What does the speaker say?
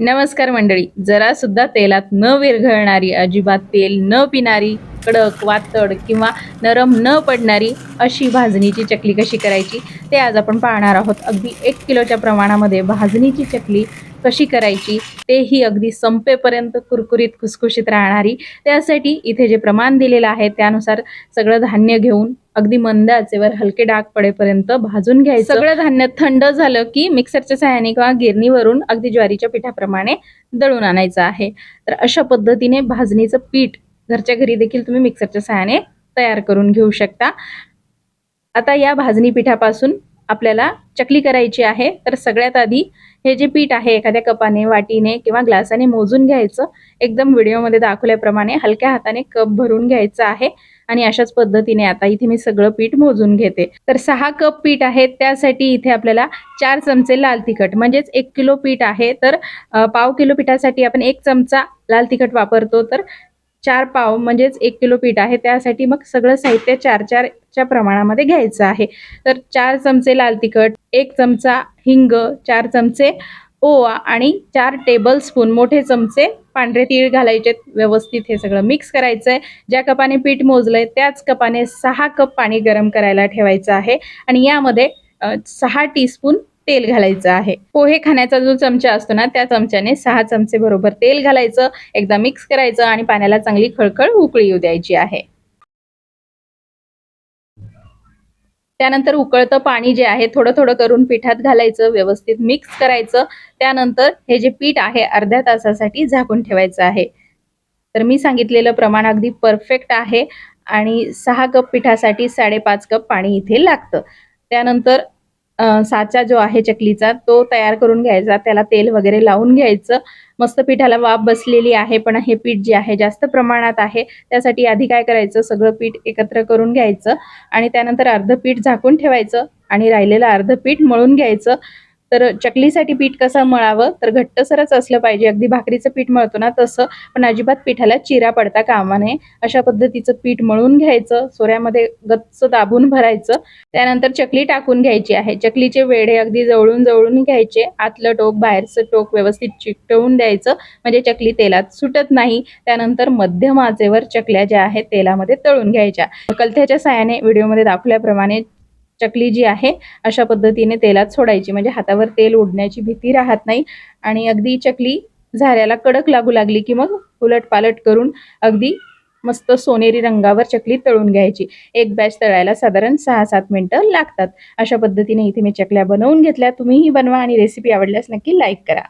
नमस्कार मंडळी. जरा सुद्धा तेलात न विरघळणारी अजिबात तेल न पिणारी कडक वातड किंवा नरम न पडणारी अशी भाजणीची चकली कशी करायची ते आज आपण पाहणार आहोत. अगदी एक किलोच्या प्रमाणामध्ये भाजणीची चकली कशी करायची तेही अगदी संपेपर्यंत कुरकुरीत खुसखुशीत राहणारी. त्यासाठी इथे जे प्रमाण दिलेलं आहे त्यानुसार सगळं धान्य घेऊन अगदी मंद आचेवर हलके डाग पडेपर्यंत भाजून घ्यायचं. सगळं धान्य थंड झालं की मिक्सरच्या सहाय्याने किंवा गिरणीवरून अगदी ज्वारीच्या पिठाप्रमाणे दळून आणायचं आहे. तर अशा पद्धतीने भाजणीचं पीठ घरच्या घरी देखील तुम्ही मिक्सरच्या सहाय्याने तयार करून घेऊ शकता. आता या भाजणी पिठापासून आपल्याला चकली करायची आहे तर सगळ्यात आधी हे जे पीठ आहे एखाद्या कपाने वाटीने किंवा ग्लासाने मोजून घ्यायचं. एकदम व्हिडिओमध्ये दाखवल्याप्रमाणे हलक्या हाताने कप भरून घ्यायचं आहे आणि अशाच पद्धतीने आता इथे मी सगळं पीठ मोजून घेते. तर सहा कप पीठ आहे त्यासाठी इथे आपल्याला चार चमचे लाल तिखट म्हणजेच एक किलो पीठ आहे. तर पाव किलो पिठासाठी आपण एक चमचा लाल तिखट वापरतो तर चार पाव म्हणजेच एक किलो पीठ आहे. त्यासाठी मग सगळं साहित्य चार चार च्या प्रमाणामध्ये घ्यायचं आहे. तर चार चमचे लाल तिखट एक चमचा हिंग चार चमचे ओवा आणि चार टेबल स्पून मोठे चमचे पांढरे तीळ घालायचे. व्यवस्थित हे सगळं मिक्स करायचं आहे ज्या कपाने पीठ मोजलंय त्याच कपाने सहा कप पाणी गरम करायला ठेवायचं आहे आणि यामध्ये सहा टीस्पून तेल घालायचं आहे. पोहे खाण्याचा जो चमचा असतो ना त्या चमच्याने सहा चमचे बरोबर तेल घालायचं एकदा मिक्स करायचं आणि पाण्याला चांगली खळखळ उकळी येऊ द्यायची आहे. त्यानंतर उकळतं पाणी जे आहे थोडं थोडं करून पिठात घालायचं व्यवस्थित मिक्स करायचं. त्यानंतर हे जे पीठ आहे अर्ध्या तासासाठी झाकून ठेवायचं आहे. तर मी सांगितलेलं प्रमाण अगदी परफेक्ट आहे आणि सहा कप पिठासाठी साडेपाच कप पाणी इथे लागतं. त्यानंतर साचा जो आहे चकलीचा तो तयार करून घ्यायचा. त्याला तेल वगैरे लावून घ्यायचं. मस्त पिठाला वाफ बसलेली आहे पण हे पीठ जे आहे जास्त प्रमाणात आहे. त्यासाठी आधी काय करायचं? सगळं पीठ एकत्र करून घ्यायचं. आणि त्यानंतर अर्ध पीठ झाकून ठेवायचं. आणि राहिलेलं अर्ध पीठ मळून घ्यायचं. तर चकलीसाठी पीठ कसं मळावं? तर घट्टसरच असलं पाहिजे. अगदी भाकरीचं पीठ मळतो ना तसं. पण अजिबात पिठाला चिरा पडता कामा नये. अशा पद्धतीचं पीठ मळून घ्यायचं. सोऱ्यामध्ये गच्च दाबून भरायचं. त्यानंतर चकली टाकून घ्यायची आहे. चकलीचे वेढे अगदी जवळून जवळून घ्यायचे. आतलं टोक बाहेरचं टोक व्यवस्थित चिकटवून द्यायचं. म्हणजे चकली तेलात सुटत नाही. त्यानंतर मध्यम आचेवर चकल्या ज्या आहेत तेलामध्ये तळून घ्यायच्या. कलथ्याच्या साहाय्याने व्हिडिओमध्ये दाखवल्याप्रमाणे चकली जी आहे अशा पद्धतीने तेलात सोडायची. म्हणजे हातावर तेल उडण्याची भीती राहत नाही. आणि अगदी चकली झाऱ्याला कडक लागू लागली की मग उलट पालट करून अगदी मस्त सोनेरी रंगावर चकली तळून घ्यायची. एक बॅच तळायला साधारण सहा सात मिनिटं लागतात. अशा पद्धतीने इथे मी चकल्या बनवून घेतल्या. तुम्हीही बनवा आणि रेसिपी आवडल्यास नक्की लाईक करा.